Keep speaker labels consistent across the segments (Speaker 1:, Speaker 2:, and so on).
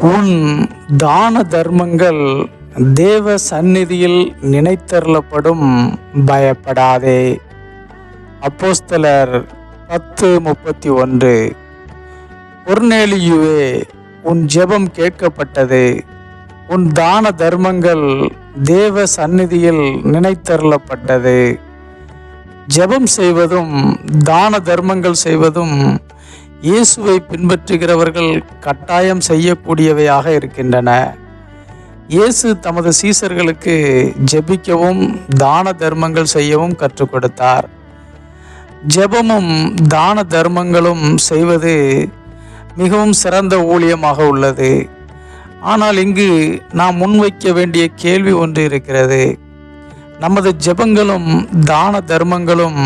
Speaker 1: உன் தான தர்மங்கள் தேவ சந்நிதியில் நினைத்தருளப்படும் பயப்படாதே. அப்போஸ்தலர் பத்து முப்பத்தி ஒன்று. பொர்நேலியுவே உன் ஜெபம் கேட்கப்பட்டது. உன் தான தர்மங்கள் தேவ சந்நிதியில் நினைத்தருளப்பட்டது. ஜெபம் செய்வதும் தான தர்மங்கள் செய்வதும் இயேசுவை பின்பற்றுகிறவர்கள் கட்டாயம் செய்யக்கூடியவையாக இருக்கின்றன. இயேசு தமது சீசர்களுக்கு ஜெபிக்கவும் தான தர்மங்கள் செய்யவும் கற்றுக் கொடுத்தார். ஜெபமும் தான தர்மங்களும் செய்வது மிகவும் சிறந்த ஊழியமாக உள்ளது. ஆனால் இங்கு நாம் முன்வைக்க வேண்டிய கேள்வி ஒன்று இருக்கிறது. நமது ஜெபங்களும் தான தர்மங்களும்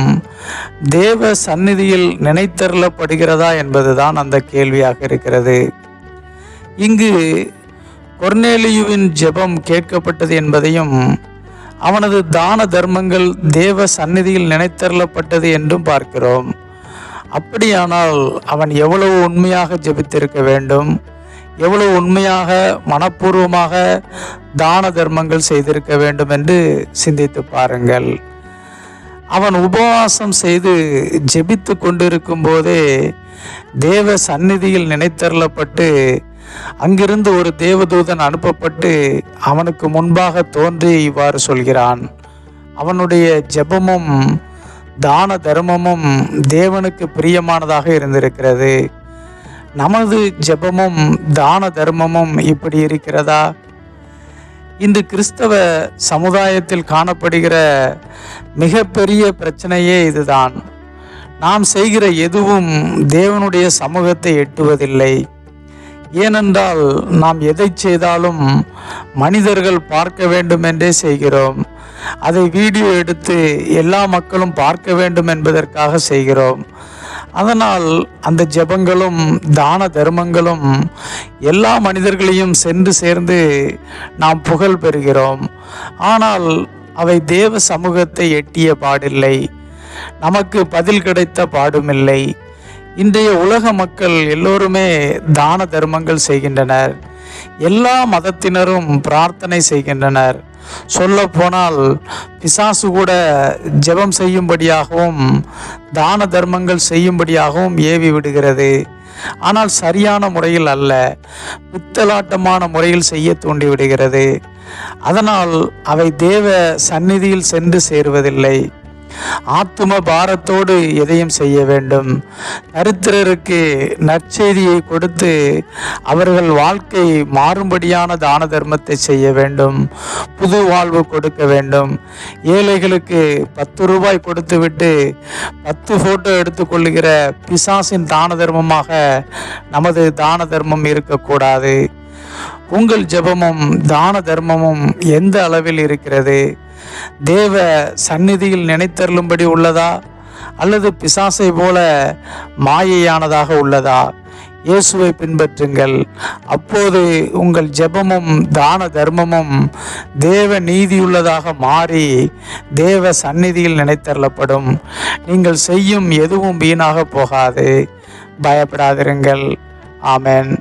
Speaker 1: தேவ சந்நிதியில் நினைத்தருளப்படுகிறதா என்பதுதான் அந்த கேள்வியாக இருக்கிறது. இங்கு கொர்னேலியுவின் ஜெபம் கேட்கப்பட்டது என்பதையும் அவனது தான தர்மங்கள் தேவ சந்நிதியில் நினைத்தருளப்பட்டது என்றும் பார்க்கிறோம். அப்படியானால் அவன் எவ்வளவு உண்மையாக ஜெபித்திருக்க வேண்டும்? எவ்வளவு உண்மையாக மனப்பூர்வமாக தான தர்மங்கள் செய்திருக்க வேண்டும் என்று சிந்தித்து பாருங்கள். அவன் உபவாசம் செய்து ஜெபித்து கொண்டிருக்கும் போதே தேவ சந்நிதியில் நினைத்தருளப்பட்டு அங்கிருந்து ஒரு தேவதூதன் அனுப்பப்பட்டு அவனுக்கு முன்பாக தோன்றி இவ்வாறு சொல்கிறான். அவனுடைய ஜெபமும் தான தர்மமும் தேவனுக்கு பிரியமானதாக இருந்திருக்கிறது. நமது ஜெபமும் தான தர்மமும் இப்படி இருக்கிறதா? இந்த கிறிஸ்தவ சமுதாயத்தில் காணப்படுகிற மிகப்பெரிய பிரச்சனையே இதுதான். நாம் செய்கிற எதுவும் தேவனுடைய சமூகத்தை எட்டுவதில்லை. ஏனென்றால் நாம் எதை செய்தாலும் மனிதர்கள் பார்க்க வேண்டும் என்றே செய்கிறோம். அதை வீடியோ எடுத்து எல்லா மக்களும் பார்க்க வேண்டும் என்பதற்காக செய்கிறோம். அதனால் அந்த ஜெபங்களும் தான தர்மங்களும் எல்லா மனிதர்களையும் சென்று சேர்ந்து நாம் புகழ் பெறுகிறோம். ஆனால் அவை தேவ சமூகத்தை எட்டிய பாடில்லை. நமக்கு பதில் கிடைத்த பாடுமில்லை. இன்றைய உலக மக்கள் எல்லோருமே தான தர்மங்கள் செய்கின்றனர். எல்லா மதத்தினரும் பிரார்த்தனை செய்கின்றனர். சொல்ல போனால் பிசாசு கூட ஜெபம் செய்யும்படியாகவும் தான தர்மங்கள் செய்யும்படியாகவும் ஏவி விடுகிறது. ஆனால் சரியான முறையில் அல்ல புத்தலாட்டமான முறையில் செய்ய தூண்டி விடுகிறது. அதனால் அவை தேவ சந்நிதியில் சென்று சேருவதில்லை. ஆத்தும பாரத்தோடு எதையும் செய்ய வேண்டும். தரித்திரருக்கு நற்செய்தியை கொடுத்து அவர்கள் வாழ்க்கை மாறும்படியான தான தர்மத்தை செய்ய வேண்டும். புது வாழ்வு கொடுக்க வேண்டும். ஏழைகளுக்கு பத்து ரூபாய் கொடுத்துவிட்டு பத்து போட்டோ எடுத்துக்கொள்ளுகிற பிசாசின் தான தர்மமாக நமது தான தர்மம் இருக்கக்கூடாது. உங்கள் ஜெபமும் தான தர்மமும் எந்த அளவில் இருக்கிறது? தேவ சந்நிதியில் நினைத்தருளும்படி உள்ளதா? அல்லது பிசாசை போல மாயையானதாக உள்ளதா? இயேசுவை பின்பற்றுங்கள். அப்போது உங்கள் ஜெபமும் தான தர்மமும் தேவ நீதியுள்ளதாக மாறி தேவ சந்நிதியில் நினைத்தருளப்படும். நீங்கள் செய்யும் எதுவும் வீணாக போகாது. பயப்படாதிருங்கள். ஆமேன்.